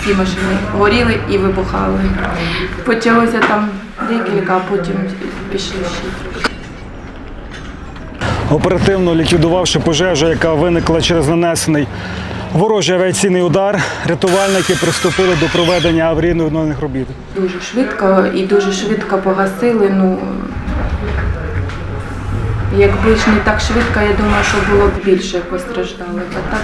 всі машини горіли і вибухали. Почалося там декілька, а потім пішли ще. Оперативно ліквідувавши пожежу, яка виникла через нанесений ворожий авіаційний удар, рятувальники приступили до проведення аварійно-відновлених робіт. Дуже швидко і дуже швидко погасили. Ну, якби ж не так швидко, я думаю, що було б більше постраждалих. А так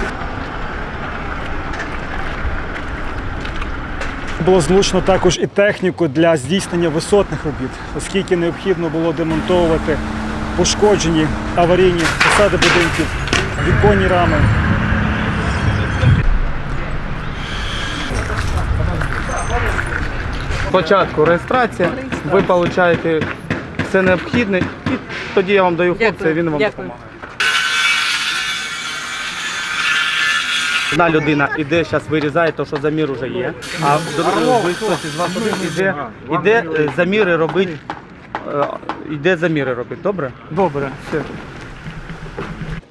Було злучено також і техніку для здійснення висотних робіт, оскільки необхідно було демонтовувати пошкоджені аварійні фасади будинків, віконні рами. Спочатку реєстрація, ви отримуєте все необхідне, і тоді я вам даю хлопця, і він вам допомагає. Одна людина іде, зараз вирізає те, що замір вже є. А ви хтось із вас один іде, іде е, заміри робить. е, Іде заміри робить, добре? Добре, все.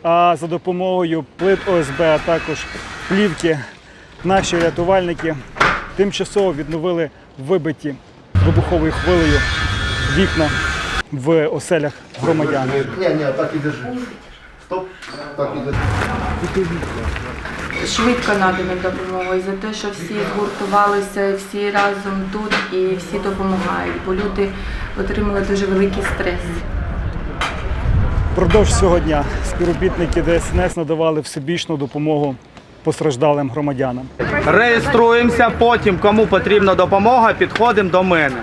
А за допомогою плит ОСБ, а також плівки, наші рятувальники тимчасово відновили вибиті вибуховою хвилею вікна в оселях громадян. Ні, ні, так і держи. Стоп, так і держи. швидко надана допомога і за те, що всі згуртувалися, всі разом тут і всі допомагають, бо люди отримали дуже великий стрес. Впродовж цього дня співробітники ДСНС надавали всебічну допомогу постраждалим громадянам. Реєструємося, потім кому потрібна допомога, підходимо до мене.